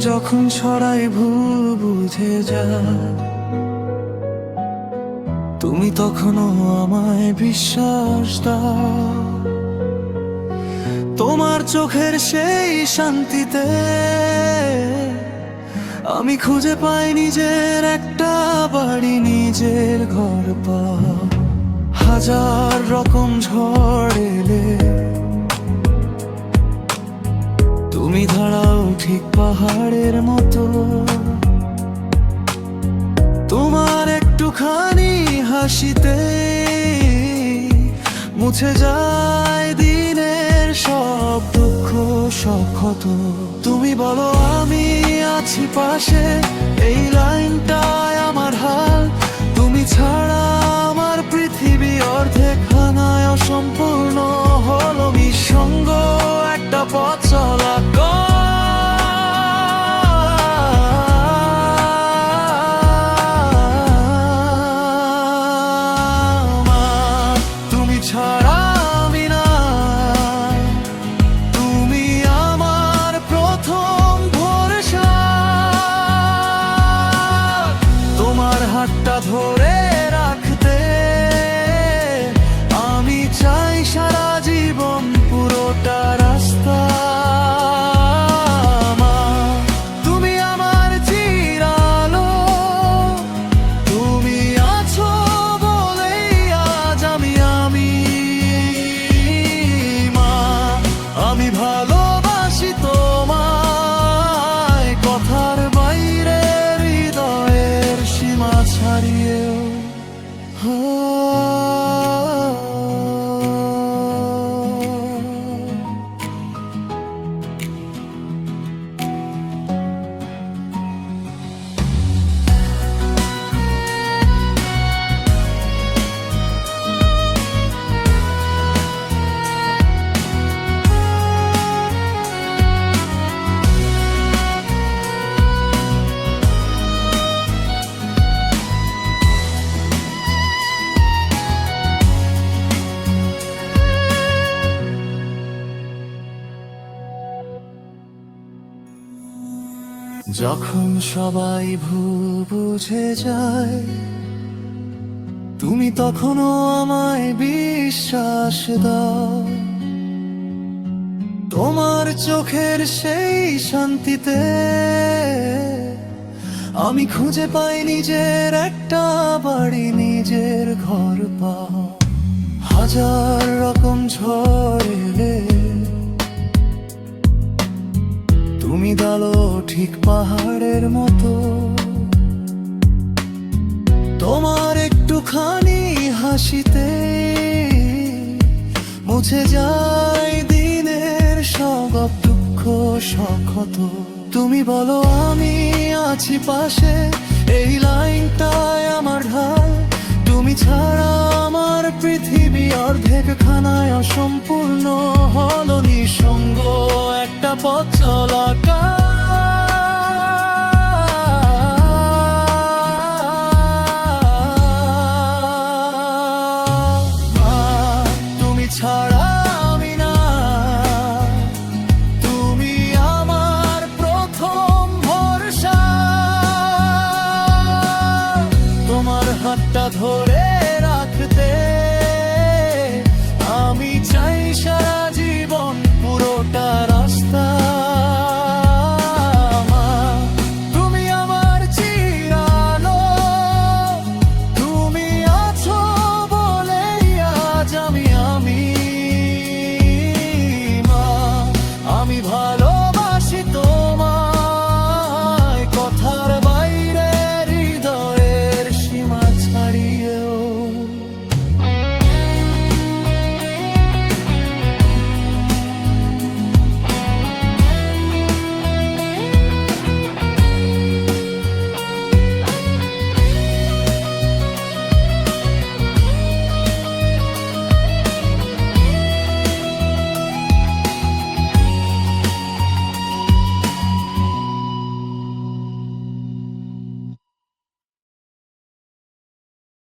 যখন ছড়াই ভুল বুঝে যা। তুমি তখনও আমায় বিশ্বাস দাও। তোমার চোখের সেই শান্তিতে আমি খুঁজে পাই নিজের একটা বাড়ি, নিজের ঘর পা হাজার রকম ঝড় এলে তুমি দাঁড়াও ঠিক পাহাড়ের মতো। তোমার একটুখানি হাসিতে মুছে যায় দিনের সব দুঃখ, সব ক্ষত। তুমি বলো, আমি আছি পাশে, এই লাইনটায় আমার হাল। তুমি ছাড়া আমার পৃথিবী অর্ধেক খানায় অসম্পূর্ণ হলো নিঃসঙ্গ একটা পথ। যখন সবাই ভুল বুঝে যায়, তুমি তখনও আমায় বিশ্বাস দাও। তোমার চোখের সেই শান্তিতে আমি খুঁজে পাই নিজের একটা বাড়ি, নিজের ঘর পাও হাজার রকম ঝড় এলে তুমি দালো ঠিক পাহাড়ের মতো। তোমার একটুখানি হাসিতে মুছে যায় দিনের সব দুঃখ সক্ষত তুমি বলো, আমি আছি পাশে, এই লাইনটায় আমার ঢাল। তুমি ছাড়া আমার পৃথিবী অর্ধেক খানায় অসম্পূর্ণ হলো নিঃসঙ্গ। একটা পথ চলা